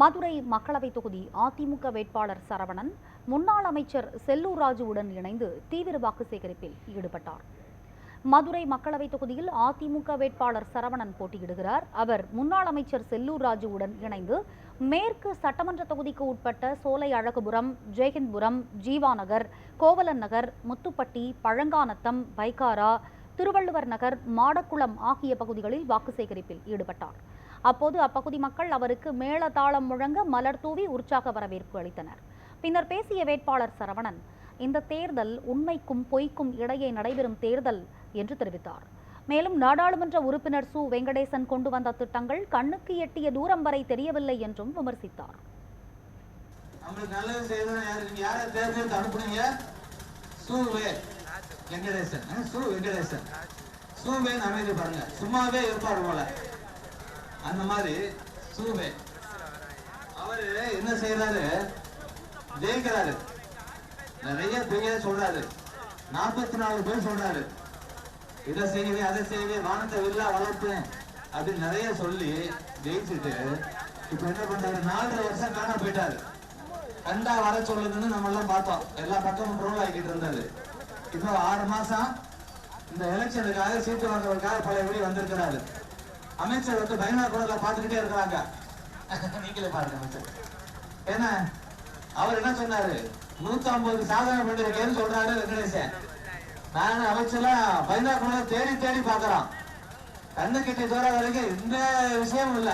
மதுரை மக்களவை தொகுதி அதிமுக வேட்பாளர் சரவணன் முன்னாள் அமைச்சர் செல்லூர் ராஜுவுடன் இணைந்து தீவிர வாக்கு சேகரிப்பில் ஈடுபட்டார். மதுரை மக்களவை தொகுதியில் அதிமுக வேட்பாளர் சரவணன் போட்டியிடுகிறார். அவர் முன்னாள் அமைச்சர் செல்லூர் ராஜுவுடன் இணைந்து மேற்கு சட்டமன்ற தொகுதிக்கு உட்பட்ட சோலை அழகுபுரம் ஜெயஹிந்த்புரம் ஜீவாநகர் கோவலன் நகர் முத்துப்பட்டி பழங்கானத்தம் பைக்காரா திருவள்ளுவர் நகர் மாடக்குளம் ஆகிய பகுதிகளில் வாக்கு சேகரிப்பில் ஈடுபட்டார். அப்போது அப்பகுதி மக்கள் அவருக்கு மேளதாளம் முழங்க மலர் தூவி உற்சாக வரவேற்பு அளித்தனர். பின்னர் பேசிய வேட்பாளர் சரவணன் இந்த தேர்தல் உண்மைக்கும் பொய்க்கும் இடையே நடைபெறும் தேர்தல் என்று தெரிவித்தார். மேலும் நாடாளுமன்ற உறுப்பினர் சு. வெங்கடேசன் கொண்டு வந்த திட்டங்கள் கண்ணுக்கு எட்டிய தூரம் வரை தெரியவில்லை என்றும் விமர்சித்தார். வெங்கடேசன். சு. அமைதி பாருங்க. சும்மாவே இருப்பார் போல. அந்த மாதிரி சூவே அவரு என்ன செய்யறாரு ஜெயிக்கிறாரு. நிறைய பெரிய சொல்றாரு. நாற்பத்தி நாலு பேர் சொல்றாரு. இதை செய்யவே அதை செய்யவே வானத்தை வெளில வளர்த்தேன் அப்படின்னு நிறைய சொல்லி ஜெயிச்சுட்டு இப்ப என்ன பண்றாரு? நாலரை வருஷம் காண போயிட்டாரு. கண்டா வர சொல்லுதுன்னு நம்ம எல்லாம் பார்த்தோம். எல்லா பக்கமும் ட்ரோல் ஆகிட்டு இருந்தாரு இப்போ ஆறு மாசம் இந்த எலெக்ஷனுக்காக சீட்டு வாங்குறதுக்காக பழையபடி வந்திருக்கிறாரு. அமைச்சர் வந்து பைனாக்குளர்ல பார்த்துக்கிட்டே இருக்கிறாங்க. நீங்களே பாருங்க அமைச்சர். ஏன்னா அவர் என்ன சொன்னாரு? நூத்தி ஐம்பது சாதனை பண்ணிருக்கேன்னு சொல்றாரு வெங்கடேசன். நான் அமைச்சர்லாம் பைனாக்குளர் தேடி தேடி பார்க்கறான். கண்ணு கிட்ட தூரம் வரைக்கும் எந்த விஷயமும் இல்ல.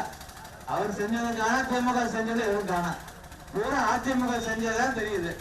அவர் செஞ்சது காண திமுக செஞ்சது எதுவும் காணா. பூரா அதிமுக செஞ்சதான் தெரியுது.